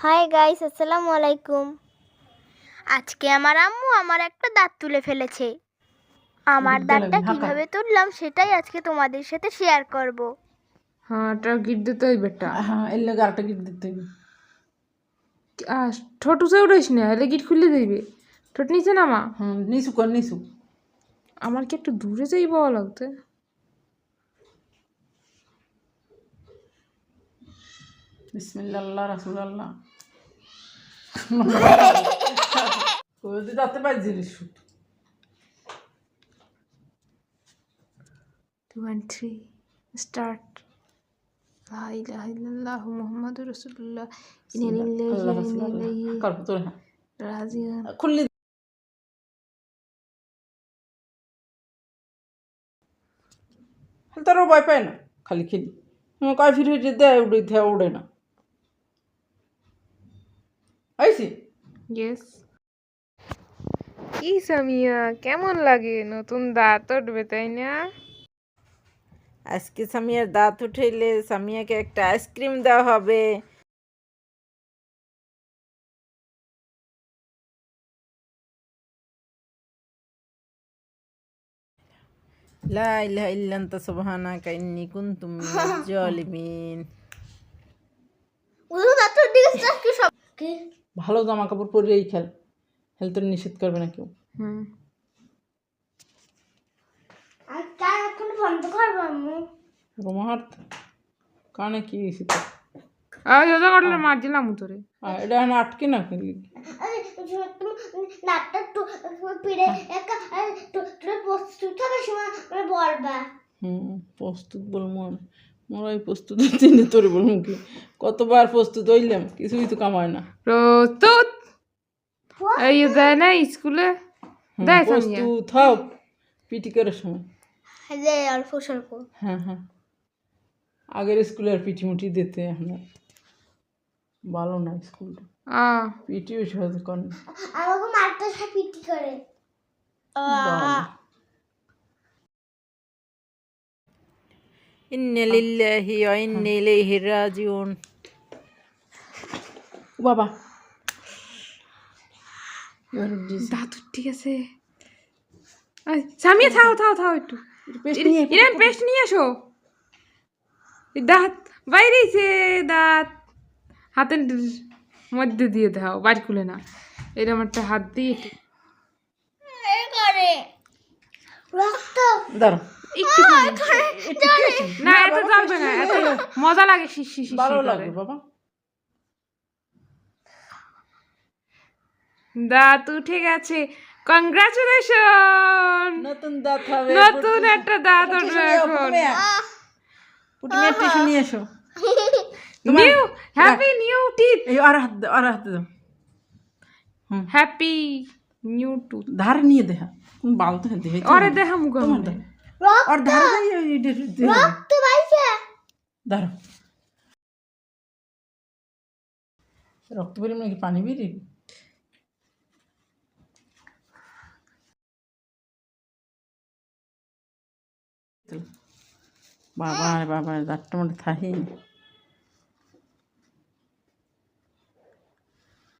Hi guys আসসালামু আলাইকুম। আজকে আমার আম্মু আমার একটা দাঁত তুলে ফেলেছে। আমার দাঁতটা কীভাবে তুললাম সেটাই আজকে তোমাদের সাথে শেয়ার করব। হ্যাঁ গিট দিতে হইবে বেটা হ্যাঁ এর লাগে আরেকটা গিট দিতে হবে আর ঠোঁট উঠে উঠাইস না হলে গিট খুলে দিবে। ঠোঁট নিচে নামা। হুম নিচু কর নিচু। আমার কি একটু দূরে যাই লাগতে বিসমিল্লাহ আল্লাহ রাসুল আল্লাহ যাতে পাই জিনিস shoot. Two and three start লা ইলাহা ইল্লাল্লাহু মুহাম্মাদুর রাসূলুল্লাহ। ইন্না লিল্লাহি আল্লাহ ওয়া রাসুল ইন্না আল্লাহ ইলাইহি কর তোর হ্যাঁ। ভয় পায় না খালি খেলি। কয় ফিরে ফিরে দেয় উড়ে দেয় উড়ে না। আইসি ইয়েস কি সামিয়া কেমন লাগে নতুন দাঁত উঠবে তাই না আজকে সামিয়ার দাঁত উঠাইলে সামিয়াকে একটা আইসক্রিম দেওয়া হবে লা ইলাহা ইল্লা আনতা সুবহানাকা ইন্নী কুনতু মিনাজ জালিমিন ভালো জামা কাপড় পরেই খেল। হেলথ নিষেধ করবে না কেউ। কানে কি হয়েছে তো? আর দাদা কাটলে মার তোরে। এটা এখন আটকে না খেলি হুম প্রস্তুত বলব মোরাই প্রস্তুত চিনি তোর কি কতবার প্রস্তুত হইলাম কিছুই তো কামায় না। প্রস্তুত? এই দেয় না স্কুলে? দেয় প্রস্তুত হও পিটি করার সময়। অল্প স্বল্প হ্যাঁ হ্যাঁ। আগের স্কুলে আর পিটি মুটি দিতে আমরা ভালো না স্কুলটা আ। পিটিও সহজ করে আমাকে মারতে পিটি করে বাবা। ইন্না লিল্লাহি ওয়া ইন্না ইলাইহি রাজিউন বাবা। দাঁত ঠিক আছে সামিয়া থাও থাও থাও একটু। ইরান পেস্ট নিয়ে এসো এই দাঁত বাইরেছে দাঁত। হাতের মধ্যে দিয়ে দাও বাড়ি খুলে না এরকম একটা হাত দিয়ে দাঁড়াও। একটু না এত চলবে না এত মজা লাগে শিশি শিশি ভালো লাগবে বাবা। দাঁত উঠে গেছে। কংগ্রাচুলেশন নতুন দাঁত হবে নতুন একটা দাঁত উঠবে এখন। টিস্যু নিয়ে এসো। নিউ হ্যাপি নিউ টিথ এই আর হাত আর হাত দাও হ্যাপি নিউ টুথ ধারে নিয়ে দেখা বাল তো দেখে দেখা মুখ তোমার ধারে আর ধারে রক্ত বাইছে! দাঁড়াও রক্ত বেরিয়ে নাকি পানি বেরিয়ে? বাবা রে বাবা দাঁতটা মধ্যে থাকি